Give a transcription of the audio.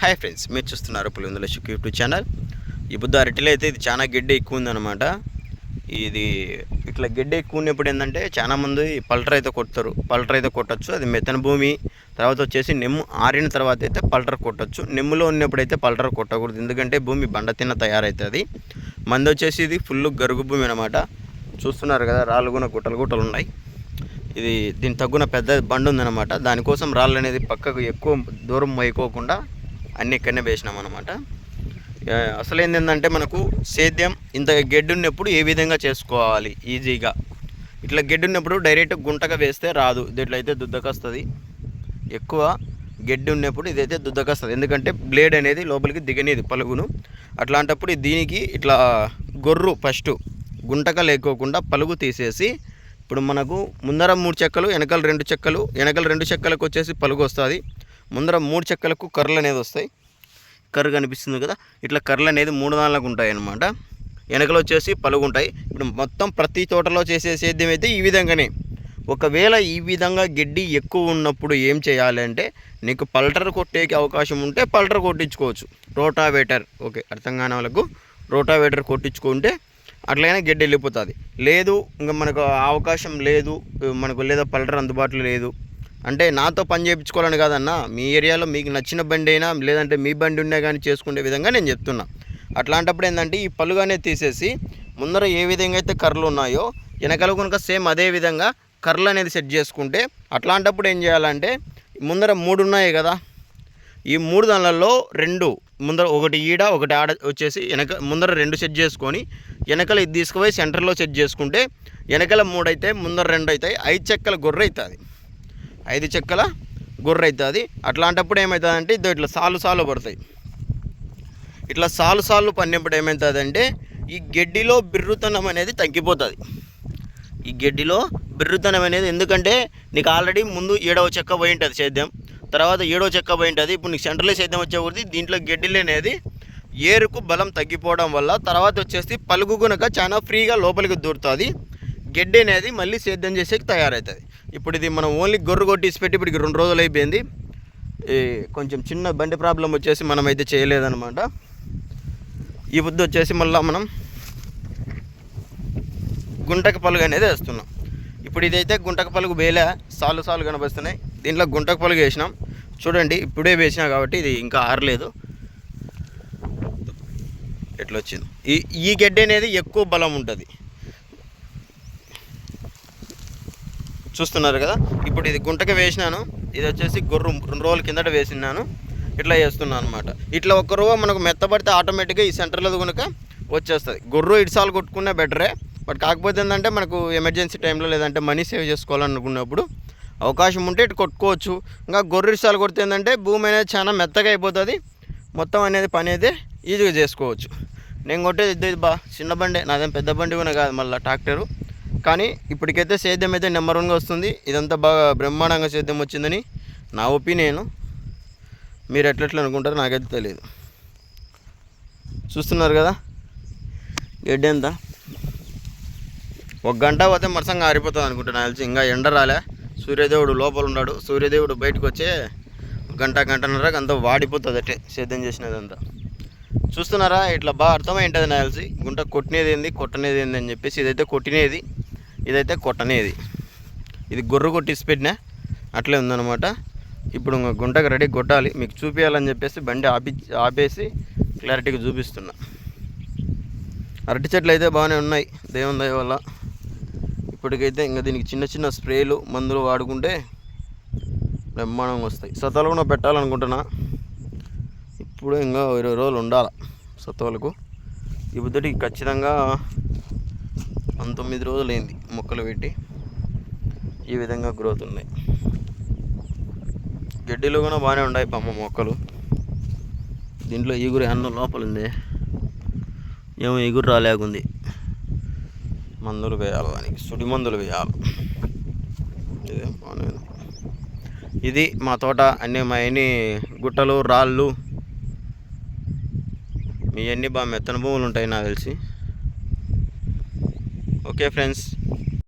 Hi friends మీరు చూస్తున్నారు Pulivendula శుక్ YouTube channel. ఈ బుద్ధ అరటిలో అయితే ఇది చాలా గడ్డి ఎక్కువ ఉందన్నమాట. ఇది ఇట్లా గడ్డి ఎక్కువ ఉన్నప్పుడు ఏంటంటే చాలా మంది పల్టర్ అయితే కొడతారు. పల్టర్ అయితే కొట్టచ్చు అది మెత్తన భూమి తర్వాత వచ్చేసి నెమ్ము ఆరిన తర్వాత అయితే పల్టర్ కొట్టచ్చు. నెమ్ములో ఉన్నప్పుడు అయితే పల్టర్ కొట్టకూడదు ఎందుకంటే భూమి బండ తిన్న తయారవుతుంది మంది వచ్చేసి ఇది ఫుల్ గరుగు భూమి అనమాట చూస్తున్నారు కదా రాళ్ళు కూడా గుట్టలు గుట్టలు ఉన్నాయి. ఇది దీని తగ్గున పెద్ద బండి ఉందన్నమాట. దానికోసం రాళ్ళు అనేది పక్కకు ఎక్కువ దూరం వైకోకుండా అన్ని ఇక్కడనే వేసినాం అనమాట అసలు ఏంటంటే మనకు సేద్యం ఇంత గెడ్డు ఉన్నప్పుడు ఏ విధంగా చేసుకోవాలి? ఈజీగా. ఇట్లా గెడ్డు ఉన్నప్పుడు డైరెక్ట్ గుంటగా వేస్తే రాదు. దీంట్లో దుద్దకొస్తుంది. ఎక్కువ గెడ్డు ఉన్నప్పుడు ఇదైతే దుద్దకొస్తుంది. ఎందుకంటే బ్లేడ్ అనేది లోపలికి దిగనేది పలుగును. అట్లాంటప్పుడు దీనికి ఇట్లా గొర్రు ఫస్ట్ గుంటక లేకోకుండా పలుగు తీసేసి ఇప్పుడు మనకు ముందర మూడు చెక్కలు వెనకాల రెండు చెక్కలు వెనకాల రెండు చెక్కలకు వచ్చేసి పలుగు వస్తుంది ముందర మూడు చెక్కలకు కర్రలు అనేది వస్తాయి. కర్ర కనిపిస్తుంది కదా? ఇట్లా కర్రలు అనేది మూడు దానిలకు ఉంటాయి అన్నమాట. వెనకలో వచ్చేసి పలుగుంటాయి ఇప్పుడు మొత్తం ప్రతి తోటలో చేసే సేద్యం అయితే ఈ విధంగానే. ఒకవేళ ఈ విధంగా గడ్డి ఎక్కువ ఉన్నప్పుడు ఏం చేయాలి అంటే నీకు పల్టర్ కొట్టేకి అవకాశం ఉంటే పల్టర్ కొట్టించుకోవచ్చు. రోటావేటర్ ఓకే అర్థం కాని వాళ్ళకు రోటావేటర్ కొట్టించుకుంటే అట్లయినా గడ్డి వెళ్ళిపోతుంది. లేదు ఇంకా మనకు అవకాశం లేదు మనకు లేదా పల్టర్ అందుబాటులో లేదు అంటే నాతో పని చేయించుకోవాలని కాదన్న మీ ఏరియాలో మీకు నచ్చిన బండి అయినా లేదంటే మీ బండి ఉన్నా కానీ చేసుకునే విధంగా నేను చెప్తున్నా. అట్లాంటప్పుడు ఏంటంటే ఈ పలుగానే తీసేసి ముందర ఏ విధంగా అయితే కర్రలు ఉన్నాయో వెనకాల కనుక సేమ్ అదే విధంగా కర్రలు అనేది సెట్ చేసుకుంటే అట్లాంటప్పుడు ఏం చేయాలంటే ముందర మూడు ఉన్నాయి కదా. ఈ మూడు దానిలలో రెండు ముందర ఒకటి ఈడ ఒకటి ఆడ వచ్చేసి వెనక ముందర రెండు సెట్ చేసుకొని వెనకలు ఇది తీసుకుపోయి సెంటర్లో సెట్ చేసుకుంటే వెనకల మూడు అయితే ముందర రెండు అవుతాయి ఐదు చెక్కల గొర్రె అవుతుంది. ఐదు చెక్కల గుర్ర అవుతుంది. అట్లాంటప్పుడు ఏమవుతుందంటే ఇద్దరు ఇట్లా సాలు సాలు పడతాయి. ఇట్లా సాలు సాలు పడినప్పుడు ఏమవుతుందంటే ఈ గడ్డిలో బిర్రుతనం అనేది తగ్గిపోతుంది. ఈ గడ్డిలో బిర్రుతనం అనేది ఎందుకంటే నీకు ఆల్రెడీ ముందు ఏడవ చెక్క పోయి ఉంటుంది సేద్యం. తర్వాత ఏడవ చెక్క పోయి ఉంటుంది. ఇప్పుడు నీకు సెంట్రల్ సేద్యం వచ్చే కొద్ది దీంట్లో గడ్డిలు అనేది ఏరుకు బలం తగ్గిపోవడం వల్ల తర్వాత వచ్చేసి పలుగు గునక చాలా ఫ్రీగా లోపలికి దూరుతుంది. గడ్డి అనేది మళ్ళీ సేద్యం చేసేకి తయారవుతుంది. ఇప్పుడు ఇది మనం ఓన్లీ గొర్రె కొట్టేసి పెట్టి ఇప్పుడు రెండు రోజులు అయిపోయింది. ఈ కొంచెం చిన్న బండి ప్రాబ్లం వచ్చేసి మనం అయితే చేయలేదన్నమాట. ఈ బుద్ధి వచ్చేసి మళ్ళీ మనం గుంటక పలుగు అనేది వేస్తున్నాం. ఇప్పుడు ఇదైతే గుంటక పలుగు వేలే సాలు సాలు కనిపిస్తున్నాయి దీంట్లో గుంటక పలుగు వేసినాం. చూడండి ఇప్పుడే వేసినా కాబట్టి ఇది ఇంకా ఆరలేదు. ఎట్లా వచ్చింది ఈ ఈ గడ్డి అనేది ఎక్కువ బలం ఉంటుంది. చూస్తున్నారు కదా? ఇప్పుడు ఇది గుంటకి వేసినాను. ఇది వచ్చేసి గొర్రు రెండు రోజుల కిందట వేసినాను ఇట్లా చేస్తున్నాను అనమాట ఇట్లా ఒక రోజు మనకు మెత్తబడితే ఆటోమేటిక్గా ఈ సెంటర్లో కనుక వచ్చేస్తుంది. గొర్రు ఇటుసార్లు కొట్టుకున్నా బెటరే. బట్ కాకపోతే ఏంటంటే మనకు ఎమర్జెన్సీ టైంలో లేదంటే మనీ సేవ్ చేసుకోవాలనుకున్నప్పుడు అవకాశం ఉంటే ఇటు కొట్టుకోవచ్చు. ఇంకా గొర్రె ఇటుసార్లు కొడితే ఏంటంటే భూమి అనేది చాలా మెత్తగా అయిపోతుంది. మొత్తం అనేది పని అయితే ఈజీగా చేసుకోవచ్చు. నేను కొట్టేది ఇద్దరు బా. చిన్న బండి. నాదేం పెద్ద బండి కూడా కాదు మళ్ళీ ట్రాక్టరు. కానీ ఇప్పటికైతే సేద్యం అయితే నెంబర్ వన్గా వస్తుంది. ఇదంతా బాగా బ్రహ్మాండంగా సేద్యం వచ్చిందని నా ఒపీనియన్. మీరు ఎట్లెట్లు అనుకుంటారో నాకైతే తెలియదు చూస్తున్నారు కదా? గడ్డి ఎంత? ఒక గంట పోతే మరసంగా ఆరిపోతుంది అనుకుంటున్నా తెలిసి. ఇంకా ఎండ రాలే. సూర్యదేవుడు లోపల ఉన్నాడు. సూర్యదేవుడు బయటకు వచ్చే గంట గంటన్నర అంతా వాడిపోతుంది అట్టే సేద్యం చేసినదంతా. చూస్తున్నారా? ఇట్లా బాగా అర్థమైంటుంది నాకు తెలిసి. గుంట కొట్టినేది ఏంది కొట్టనేది ఏంది అని చెప్పేసి ఇదైతే కొట్టినేది. ఇదైతే కొట్టనేది ఇది. గొర్రె కొట్టిసి పెట్టినా అట్లే ఉందన్నమాట. ఇప్పుడు గుంటకు రెడీ కొట్టాలి. మీకు చూపించాలని చెప్పేసి బండి ఆపి ఆపేసి క్లారిటీగా చూపిస్తున్నా. అరటి చెట్లు అయితే బాగానే ఉన్నాయి. దేవుని దయ వల్ల. ఇప్పటికైతే ఇంకా దీనికి చిన్న చిన్న స్ప్రేలు మందులు వాడుకుంటే బ్రహ్మాండంగా వస్తాయి. సతలు కూడా పెట్టాలనుకుంటున్నా. ఇప్పుడు ఇంకా ఇరవై రోజులు ఉండాలి సత్వాలకు. ఈ ఖచ్చితంగా పంతొమ్మిది రోజులు అయింది మొక్కలు పెట్టి ఈ విధంగా గ్రోత్ ఉన్నాయి. గడ్డిలో కూడా బాగానే ఉన్నాయి పమ్మ మొక్కలు. దీంట్లో ఈగురు అన్న లోపల ఉంది? ఏమో ఎగురు రాలేకుంది. మందులు వేయాలి దానికి సుడి మందులు వేయాలి. ఇదే బాగానే ఇది మా తోట అన్ని మా ఎన్ని గుట్టలు రాళ్ళు మీ అన్ని బాగా మెత్తన భూములు ఉంటాయి నాకు తెలిసి. Okay friends